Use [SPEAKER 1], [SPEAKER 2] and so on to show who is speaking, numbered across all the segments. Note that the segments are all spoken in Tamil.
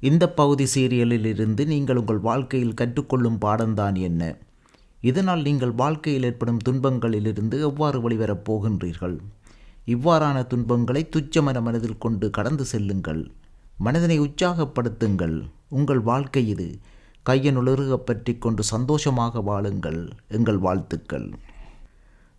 [SPEAKER 1] இந்த பகுதி சீரியலில் இருந்து நீங்கள் உங்கள் வாழ்க்கையில் கற்றுக்கொள்ளும் பாடம்தான் என்ன? இதனால் நீங்கள் வாழ்க்கையில் ஏற்படும் துன்பங்களிலிருந்து எவ்வாறு வெளிவரப் போகின்றீர்கள்? இவ்வாறான துன்பங்களை துச்சமன மனதில் கொண்டு கடந்து செல்லுங்கள். மனதினை உற்சாகப்படுத்துங்கள். உங்கள் வாழ்க்கை இது. கையனுலருக பற்றி கொண்டு சந்தோஷமாக வாழுங்கள். எங்கள் வாழ்த்துக்கள்.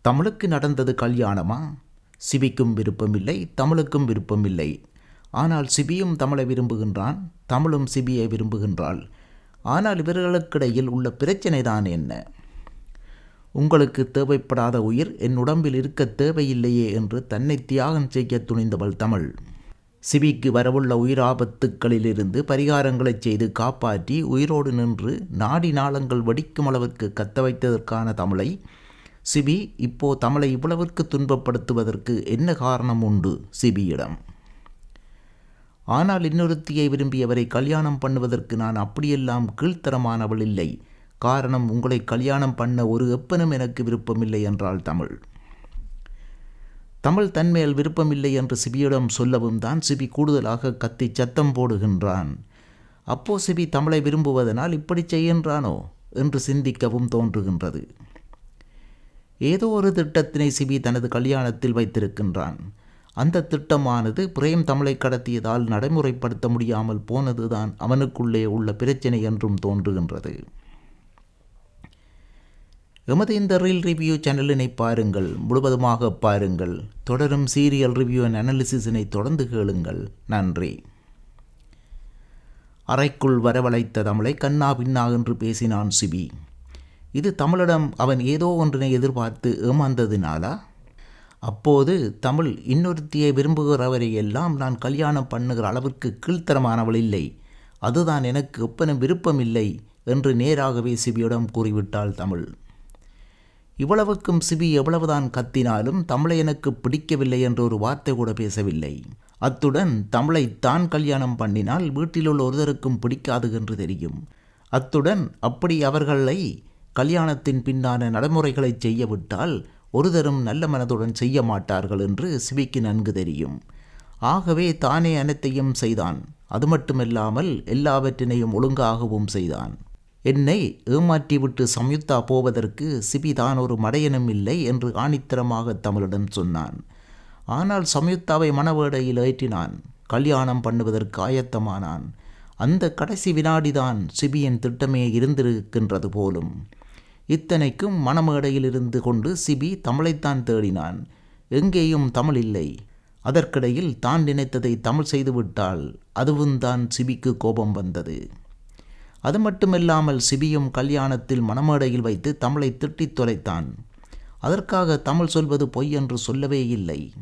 [SPEAKER 1] தமிழுக்கு நடந்தது கல்யாணமா? சிவிக்கும் விருப்பமில்லை தமிழுக்கும் விருப்பமில்லை. ஆனால் சிபியும் தமிழை விரும்புகின்றான் தமிழும் சிபியை விரும்புகின்றாள். ஆனால் இவர்களுக்கிடையில் உள்ள பிரச்சனை தான் என்ன? உங்களுக்கு தேவைப்படாத உயிர் என் உடம்பில் இருக்க தேவையில்லையே என்று தன்னை தியாகம் செய்ய துணிந்தவள் தமிழ். சிபிக்கு வரவுள்ள உயிராபத்துக்களிலிருந்து பரிகாரங்களை செய்து காப்பாற்றி உயிரோடு நின்று நாடி நாளங்கள் வெடிக்கும் அளவிற்கு கத்த வைத்ததற்கான தமிழை சிபி இப்போ தமிழை இவ்வளவிற்கு துன்பப்படுத்துவதற்கு என்ன காரணம் உண்டு சிபியிடம்? ஆனால் இன்னொருத்தியை விரும்பியவரை கல்யாணம் பண்ணுவதற்கு நான் அப்படியெல்லாம் கீழ்த்தரமானவள் இல்லை. காரணம் உங்களை கல்யாணம் பண்ண ஒரு எப்பனும் எனக்கு விருப்பமில்லை என்றாள் தமிழ். தமிழ் தன்மேல் விருப்பமில்லை என்று சிபியிடம் சொல்லவும் தான் சிபி கூடுதலாக கத்தி சத்தம் போடுகின்றான். அப்போ சிபி தமிழை விரும்புவதனால் இப்படி செய்கின்றானோ என்று சிந்திக்கவும் தோன்றுகின்றது. ஏதோ ஒரு திட்டத்தினை சிபி தனது கல்யாணத்தில் வைத்திருக்கின்றான். அந்த திட்டமானது பிரேம் தமிழை கடத்தியதால் நடைமுறைப்படுத்த முடியாமல் போனதுதான் அவனுக்குள்ளே உள்ள பிரச்சனை என்றும் தோன்றுகின்றது. எமது இந்த ரீல் ரிவ்யூ சேனலினை பாருங்கள் முழுவதுமாக பாருங்கள். தொடரும் சீரியல் ரிவ்யூ அண்ட் அனாலிசிஸினை தொடர்ந்து கேளுங்கள். நன்றி. அறைக்குள் வரவழைத்த தமிழை கண்ணா பின்னா என்று பேசினான் சிபி. இது தமிழிடம் அவன் ஏதோ ஒன்றினை எதிர்பார்த்து ஏமாந்ததினாலா? அப்போது தமிழ் இன்னொருத்தியை விரும்புகிறவரை எல்லாம் நான் கல்யாணம் பண்ணுகிற அளவிற்கு கீழ்த்தரமானவள் இல்லை. அதுதான் எனக்கு ஒப்பனும் விருப்பமில்லை என்று நேராகவே சிபியிடம் கூறிவிட்டாள் தமிழ். இவ்வளவுக்கும் சிபி எவ்வளவுதான் கத்தினாலும் தமிழை எனக்கு பிடிக்கவில்லை என்ற ஒரு வார்த்தை கூட பேசவில்லை. அத்துடன் தமிழை தான் கல்யாணம் பண்ணினால் வீட்டிலுள்ள ஒருவருக்கும் பிடிக்காது என்று தெரியும். அத்துடன் அப்படி அவர்களை கல்யாணத்தின் பின்னான நடைமுறைகளை செய்யவிட்டால் ஒருதரும் நல்ல மனதுடன் செய்ய மாட்டார்கள் என்று சிபிக்கு நன்கு தெரியும். ஆகவே தானே அனைத்தையும் செய்தான். அது மட்டுமில்லாமல் எல்லாவற்றினையும் ஒழுங்காகவும் செய்தான். என்னை ஏமாற்றிவிட்டு சம்யுக்தா போவதற்கு சிபி தான் ஒரு மடையனும் இல்லை என்று ஆணித்தரமாக தமிழிடம் சொன்னான். ஆனால் சம்யுக்தாவை மனவேடையில் ஏற்றினான். கல்யாணம் பண்ணுவதற்கு ஆயத்தமானான். அந்த கடைசி வினாடிதான் சிபியின் திட்டமே இருந்திருக்கின்றது போலும். இத்தனைக்கும் மணமேடையில் இருந்து கொண்டு சிபி தமிழைத்தான் தேடினான். எங்கேயும் தமிழ் இல்லை. அதற்கிடையில் தான் நினைத்ததை தமிழ் செய்துவிட்டால் அதுவும் தான் சிபிக்கு கோபம் வந்தது. அது மட்டுமில்லாமல் சிபியும் கல்யாணத்தில் மணமேடையில் வைத்து தமிழை திட்டித் தொலைத்தான். அதற்காக தமிழ் சொல்வது பொய் என்று சொல்லவே இல்லை.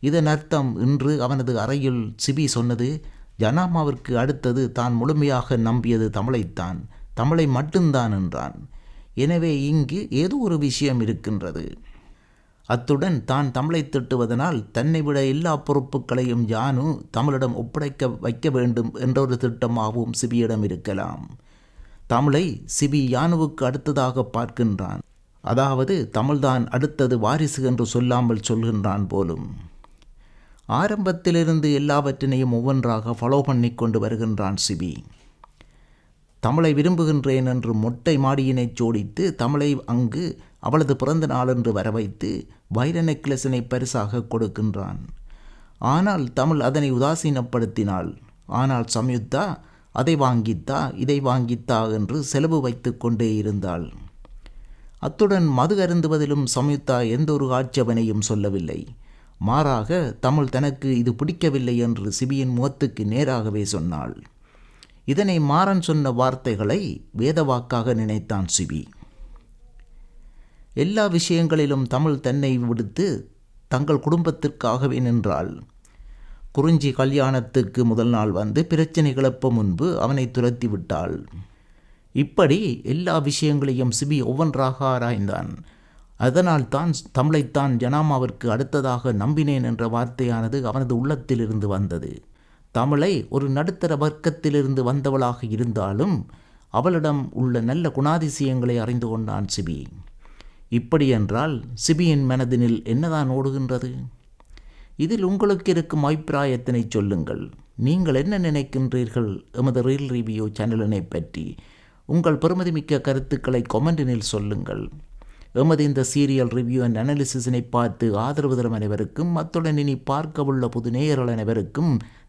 [SPEAKER 1] இதன் அர்த்தம் இன்று அவனது அறையில் சிபி சொன்னது ஜனாமாவிற்கு அடுத்தது தான் முழுமையாக நம்பியது தமிழைத்தான். தமிழை மட்டும்தான் என்றான். எனவே இங்கு ஏதோ ஒரு விஷயம் இருக்கின்றது. அத்துடன் தான் தமிழை திட்டுவதனால் தன்னை விட எல்லா பொறுப்புகளையும் ஜானு தமிழிடம் ஒப்படைக்க வைக்க வேண்டும் என்ற ஒரு திட்டமாகவும் சிபியிடம் இருக்கலாம். தமிழை சிபி யானுவுக்கு அடுத்ததாக பார்க்கின்றான். அதாவது தமிழ்தான் அடுத்தது வாரிசு என்று சொல்லாமல் சொல்கின்றான் போலும். ஆரம்பத்திலிருந்து எல்லாவற்றினையும் ஒவ்வொன்றாக ஃபாலோ பண்ணி கொண்டு வருகின்றான் சிபி. தமிழை விரும்புகின்றேன் என்று மொட்டை மாடியினை ஜோடித்து தமிழை அங்கு அவளது பிறந்த நாளென்று வர வைத்து வைர நெக்லஸினை பரிசாக கொடுக்கின்றான். ஆனால் தமிழ் அதனை உதாசீனப்படுத்தினாள். ஆனால் சம்யுக்தா அதை வாங்கித்தா இதை வாங்கித்தா என்று செலவு வைத்து கொண்டே இருந்தாள். அத்துடன் மது அருந்துவதிலும் சம்யுக்தா எந்த ஒரு ஆட்சேபனையும் சொல்லவில்லை. மாறாக தமிழ் தனக்கு இது பிடிக்கவில்லை என்று சிபியின் முகத்துக்கு நேராகவே சொன்னாள். இதனை மாறன் சொன்ன வார்த்தைகளை வேதவாக்காக நினைத்தான் சிபி. எல்லா விஷயங்களிலும் தமிழ் தன்னை விடுத்து தங்கள் குடும்பத்திற்காகவே நின்றாள். குறிஞ்சி கல்யாணத்துக்கு முதல் நாள் வந்து பிரச்சனை கிளப்ப முன்பு அவனை துரத்தி விட்டாள். இப்படி எல்லா விஷயங்களையும் சிபி ஒவ்வொன்றாக ஆராய்ந்தான். அதனால் தான் தமிழைத்தான் ஜனாமாவிற்கு அடுத்ததாக நம்பினேன் என்ற வார்த்தையானது அவனது உள்ளத்திலிருந்து வந்தது. தமிழை ஒரு நடுத்தர வர்க்கத்திலிருந்து வந்தவளாக இருந்தாலும் அவளிடம் உள்ள நல்ல குணாதிசயங்களை அறிந்து கொண்டான் சிபி. இப்படியென்றால் சிபியின் மனதினில் என்னதான் ஓடுகின்றது? இதில் உங்களுக்கு இருக்கும் அபிப்பிராயத்தினை சொல்லுங்கள். நீங்கள் என்ன நினைக்கின்றீர்கள்? எமது ரீல் ரிவ்யூ சேனலினை பற்றி உங்கள் பெருமதிமிக்க கருத்துக்களை கொமெண்டினில் சொல்லுங்கள். எமது இந்த சீரியல் ரிவ்யூ அண்ட் அனாலிசிஸினை பார்த்து ஆதரவு தரும் அனைவருக்கும் அத்துடன் இனி பார்க்கவுள்ள புது நேயர்கள் அனைவருக்கும்